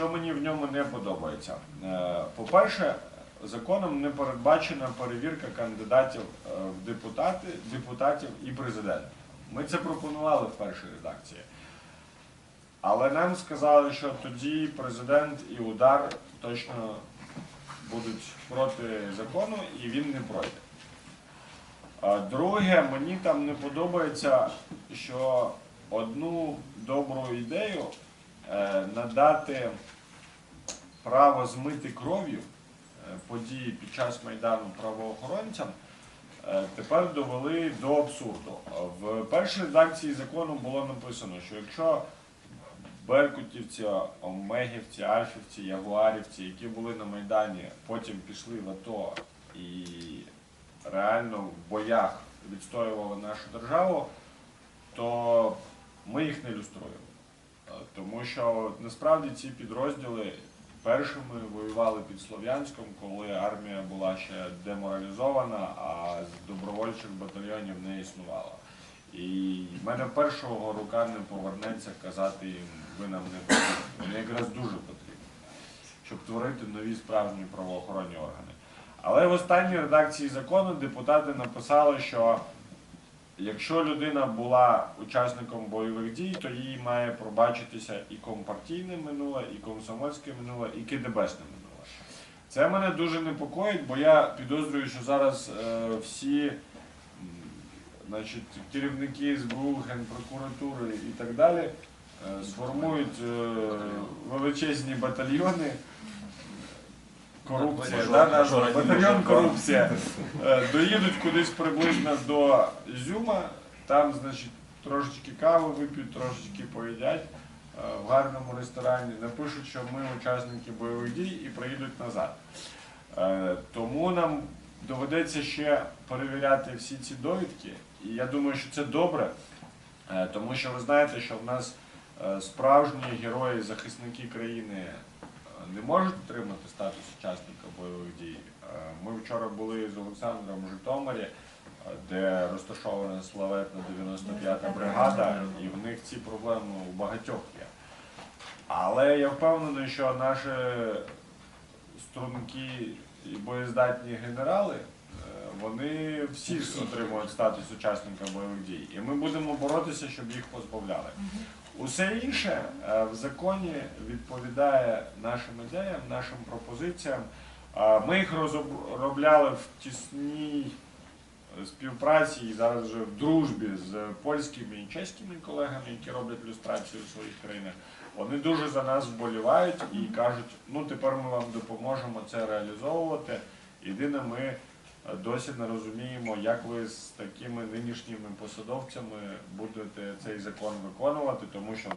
Що мені в ньому не подобається? Е, По-перше, законом не передбачена перевірка кандидатів е, в депутати, депутатів і президента. Ми це пропонували в першій редакції. Але нам сказали, що тоді президент і удар точно будуть проти закону і він не пройде. Друге, мені там не подобається, що одну добру ідею надати право змити кров'ю е, події під час Майдану правоохоронцям е, тепер довели до абсурду. В першій редакції закону було написано, що якщо беркутівці, омегівці, альфівці, ягуарівці, які були на Майдані, потім пішли в АТО і реально в боях відстоювали нашу державу, то ми їх не люструємо. Е, Тому що насправді ці підрозділи першими воювали під Слов'янськом, коли армія була ще деморалізована, а з добровольчих батальйонів не існувало. І в мене першого рука не повернеться казати їм, ви нам не потрібні. Вони якраз дуже потрібні, щоб творити нові справжні правоохоронні органи. Але в останній редакції закону депутати написали, що якщо людина була учасником бойових дій, то їй має пробачитися і компартійне минуле, і комсомольське минуле, і КДБшне минуле. Це мене дуже непокоїть, бо я підозрюю, що зараз е, всі значить, керівники СБУ, Генпрокуратури і так далі е, сформують е, величезні батальйони. Корупція, да, назва, батальйон корупція. Е, Доїдуть кудись приблизно до Ізюма, там, значить, трошечки кави вип'ють, трошечки поїдять е, в гарному ресторані, напишуть, що ми учасники бойових дій і приїдуть назад. Е, Тому нам доведеться ще перевіряти всі ці довідки, і я думаю, що це добре, тому що ви знаєте, що в нас справжні герої, захисники країни не можуть отримати статус учасника бойових дій. Е, Ми вчора були з Олександром в Житомирі, е, де розташована славетна 95-та бригада, і в них ці проблеми у багатьох є. Але я впевнений, що наші струнки і боєздатні генерали, е, вони всі отримують статус учасника бойових дій. І ми будемо боротися, щоб їх позбавляли. Усе інше е, в законі відповідає нашим ідеям, нашим пропозиціям. Ми їх розробляли в тісній співпраці і зараз вже в дружбі з польськими і чеськими колегами, які роблять люстрацію в своїх країнах. Вони дуже за нас вболівають і кажуть, ну тепер ми вам допоможемо це реалізовувати. Єдине, ми досі не розуміємо, як ви з такими нинішніми посадовцями будете цей закон виконувати, тому що